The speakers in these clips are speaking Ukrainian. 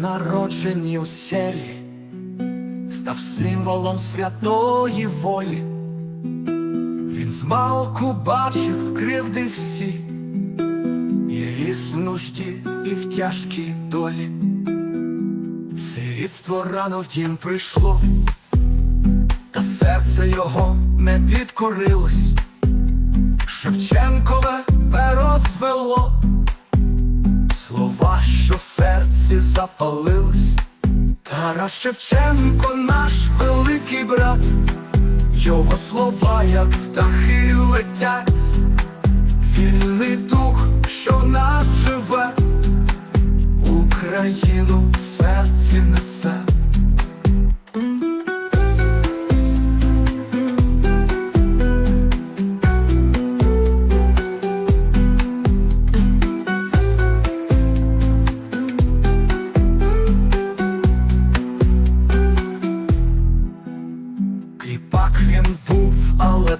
народжені у селі, став символом святої волі. Він змалку бачив кривди всі, і ріс в нужді, і в тяжкій долі. Сирітство рано в дім прийшло, та серце його не підкорилось. Шевченкове перо звело, запалились. Тарас Шевченко, наш великий брат, його слова, як птахи летять, вільний дух, що нас живе, Україну в серці несе.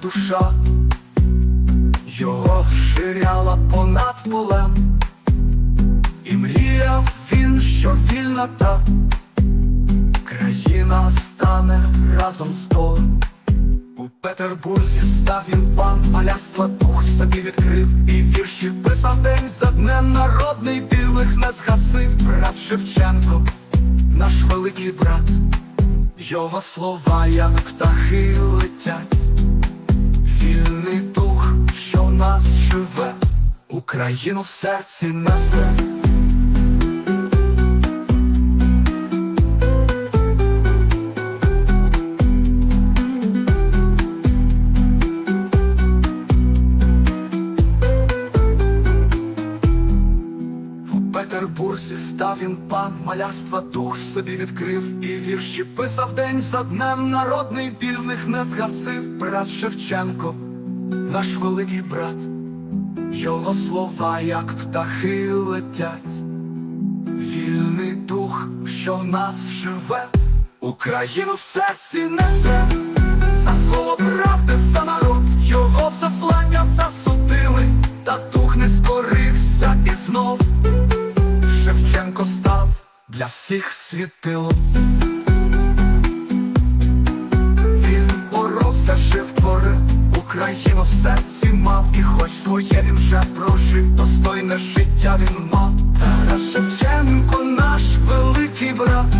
Душа його ширяла понад полем, і мріяв він, що вільна та країна стане разом з тором. У Петербурзі став він пан, маляства дух собі відкрив, і вірші писав день за днем народний білих не згасив. Брат Шевченко, наш великий брат. Його слова, як птахи летять, вільний дух, що в нас живе, Україну в серці несе. Петербурзі став він пан, малярства дух собі відкрив, і вірші писав день за днем, народний біль в них не згасив. Брат Шевченко, наш великий брат, його слова, як птахи летять, вільний дух, що в нас живе, Україну в серці несе, за слово правди, за народ, його в заслання засудили, та дух не скорився і знов. Для всіх світилом. Він боровся, жив, творив, Україну в серці мав, і хоч своє він вже прожив, достойне життя він мав. Тарас Шевченко, наш великий брат,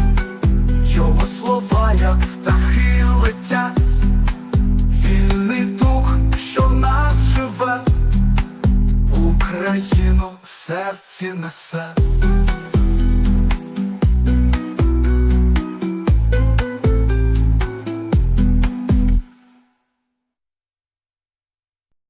його слова, як птахи летять, вільний дух, що в нас живе, Україну в серці несе.